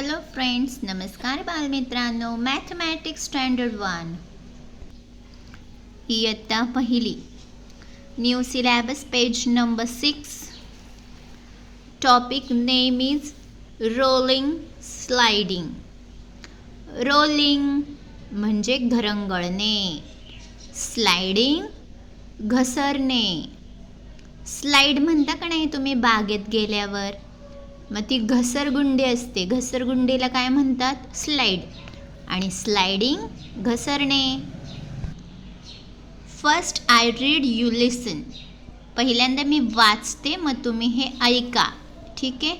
Hello friends नमस्कार बालमित्रांनो. Mathematics standard one इयत्ता पहिली. New syllabus page number six topic name is rolling sliding rolling म्हणजे घरंगळणे. स्लायडिंग घसरणे. स्लाईड म्हणता का नाही तुम्ही बागेत गेल्यावर? मग ती घसरगुंडी असते. घसरगुंडीला काय म्हणतात? स्लाईड आणि sliding घसरणे. First I read you listen पहिल्यांदा मी वाचते मग तुम्ही हे ऐका. ठीक आहे?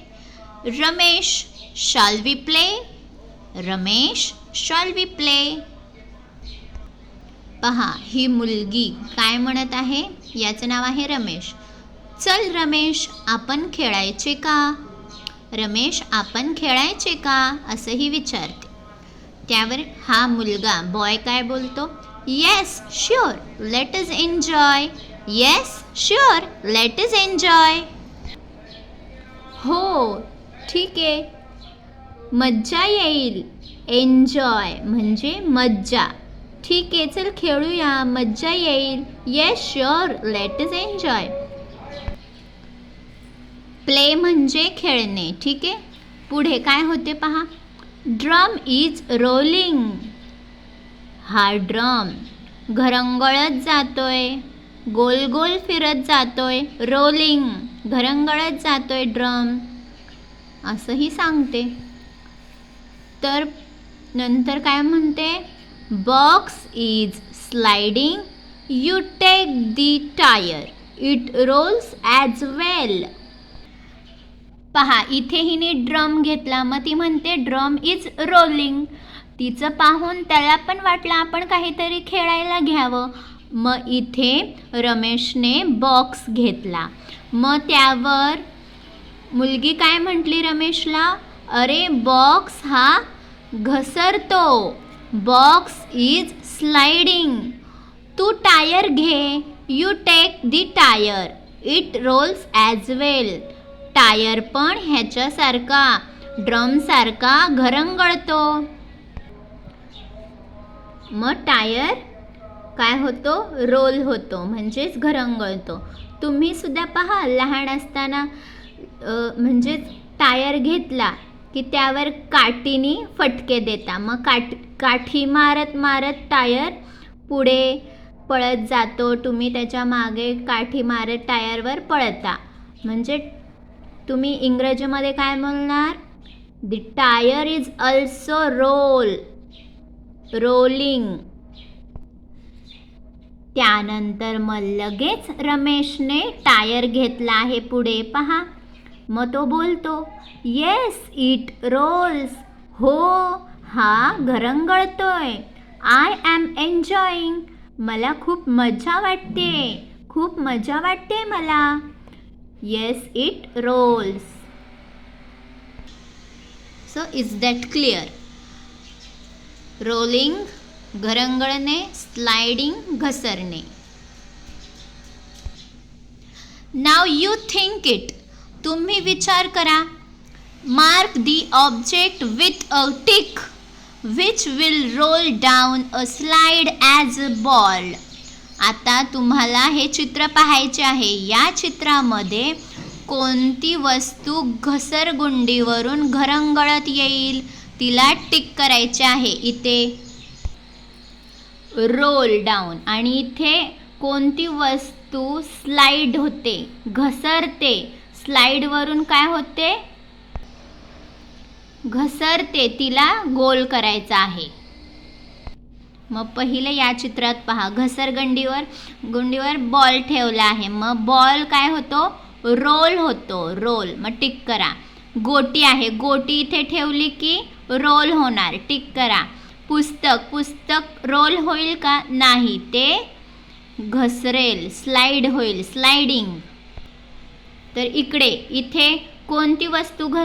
Ramesh shall we play Ramesh shall we play पहा ही मुलगी काय म्हणत आहे? याचं नाव आहे रमेश. चल रमेश आपण खेळायचे का? रमेश आपण खेळायचे का? असंही विचारते. त्यावर हा मुलगा बॉय काय बोलतो? Yes sure let's enjoy yes sure let's enjoy हो ठीक. आहे मज्जा येईल. एन्जॉय म्हणजे मज्जा. ठीक आहे चल खेळूया. मज्जा येईल. Yes sure let's enjoy play म्हणजे खेळणे ठीक आहे? पुढे काय होते पहा? Drum is rolling. हा ड्रम घरंगळत जातोय. गोल गोल फिरत जातोय. रोलिंग घरंगळत जातोय ड्रम. असंही सांगते. तर नंतर काय म्हणते? Box is sliding you take the tyre. It rolls as well. पहा इथे हिने ड्रम घेतला. मग ती म्हणते ड्रम इज रोलिंग. तिचं पाहून त्याला पण वाटलं आपण काहीतरी खेळायला घ्यावं. मग इथे रमेशने बॉक्स घेतला. मग त्यावर मुलगी काय म्हटली रमेशला? अरे बॉक्स हा घसरतो. बॉक्स इज स्लायडिंग तू टायर घे. You take the tyre it rolls as well tyre पण ह्याच्यासारखा ड्रमसारखा घरंगळतो. मग टायर काय होतो? रोल होतो म्हणजेच घरंगळतो. तुम्ही सुद्धा पहा लहान असताना म्हणजेच टायर घेतला की त्यावर काठीने फटके देता. मग काठ काठी मारत मारत टायर पुढे पळत जातो. तुम्ही त्याच्यामागे काठी मारत टायरवर पळता. म्हणजे तुम्ही इंग्रजीमध्ये काय म्हणणार the tyre is also roll rolling त्यानंतर मग लगेच रमेशने टायर घेतला आहे पुढे. पहा. मग तो बोलतो येस इट रोल्स हो हा घरंगळतोय. आय ॲम एन्जॉईंग मला खूप मजा वाटते. खूप मजा वाटते मला. Yes it rolls so is that clear rolling घरंगळणे sliding घसरणे. नाव यू थिंक इट तुम्ही विचार करा. Mark the object with a tick which will roll down a slide as a ball आता तुम्हाला हे चित्र पाहायचे आहे. या चित्रामध्ये कोणती वस्तू घसरगुंडीवरून घरंगळत येईल तिला टिक करायचे आहे. इथे रोल डाऊन आणि इथे कोणती वस्तू स्लाईड होते घसरते. स्लाईडवरून काय होते? घसरते तिला गोल करायचा आहे. मग पहिलं या चित्रात पहा घसरगंडीवर गुंडीवर बॉल ठेवला आहे. मग बॉल काय होतो? रोल होतो रोल मग टिक करा. गोटी आहे. गोटी इथे ठेवली की रोल होणार. टिक करा. पुस्तक पुस्तक रोल होईल का? नाही. ते घसरेल स्लाईड होईल. स्लायडिंग तर इकडे इथे कोणती वस्तू घस